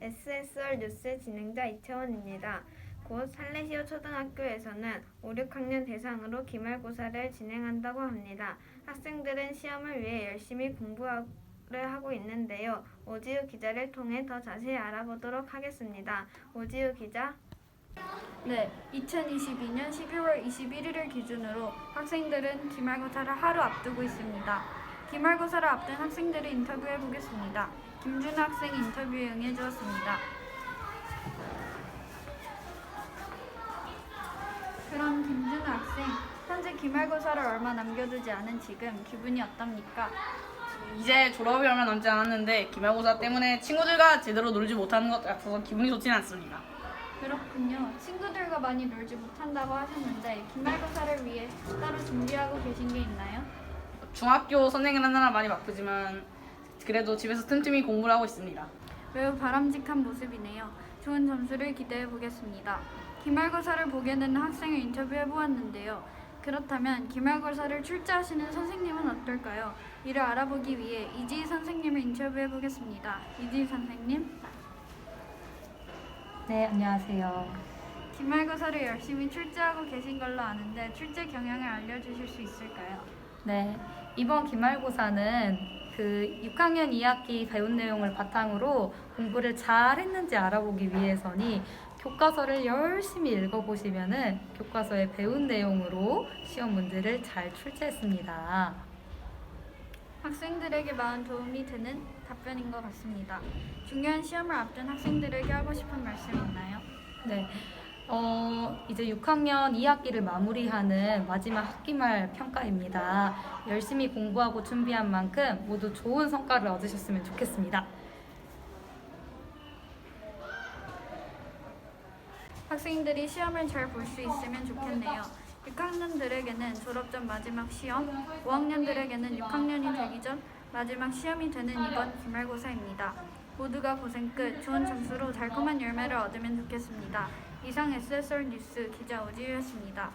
SSR 뉴스 진행자 이채원입니다. 곧 살레시오 초등학교에서는 5, 6학년 대상으로 기말고사를 진행한다고 합니다. 학생들은 시험을 위해 열심히 공부를 하고 있는데요. 오지우 기자를 통해 더 자세히 알아보도록 하겠습니다. 오지우 기자. 네, 2022년 11월 21일을 기준으로 학생들은 기말고사를 하루 앞두고 있습니다. 기말고사를 앞둔 학생들을 인터뷰해 보겠습니다. 김준호 학생이 인터뷰에 응해 주었습니다. 그럼 김준호 학생, 현재 기말고사를 얼마 남겨두지 않은 지금 기분이 어떻습니까? 이제 졸업이 얼마 남지 않았는데 기말고사 때문에 친구들과 제대로 놀지 못하는 것 같아서 기분이 좋지는 않습니다. 그렇군요. 친구들과 많이 놀지 못한다고 하셨는데 기말고사를 위해 따로 준비하고 계신 게 있나요? 중학교 선생님 하느라 많이 바쁘지만 그래도 집에서 틈틈이 공부를 하고 있습니다. 매우 바람직한 모습이네요. 좋은 점수를 기대해 보겠습니다. 기말고사를 보게 되는 학생을 인터뷰해 보았는데요. 그렇다면 기말고사를 출제하시는 선생님은 어떨까요? 이를 알아보기 위해 이지희 선생님을 인터뷰해 보겠습니다. 이지희 선생님, 네, 안녕하세요. 기말고사를 열심히 출제하고 계신 걸로 아는데 출제 경향을 알려주실 수 있을까요? 네, 이번 기말고사는 그 6학년 2학기 배운 내용을 바탕으로 공부를 잘 했는지 알아보기 위해서니 교과서를 열심히 읽어보시면은 교과서에 배운 내용으로 시험 문제를 잘 출제했습니다. 학생들에게 많은 도움이 되는 답변인 것 같습니다. 중요한 시험을 앞둔 학생들에게 하고 싶은 말씀 있나요? 네. 어, 이제 6학년 2학기를 마무리하는 마지막 학기말 평가입니다. 열심히 공부하고 준비한 만큼 모두 좋은 성과를 얻으셨으면 좋겠습니다. 학생들이 시험을 잘 볼 수 있으면 좋겠네요. 6학년들에게는 졸업 전 마지막 시험, 5학년들에게는 6학년이 되기 전 마지막 시험이 되는 이번 기말고사입니다. 모두가 고생 끝 좋은 점수로 달콤한 열매를 얻으면 좋겠습니다. 이상 SSR 뉴스 기자 오지유였습니다.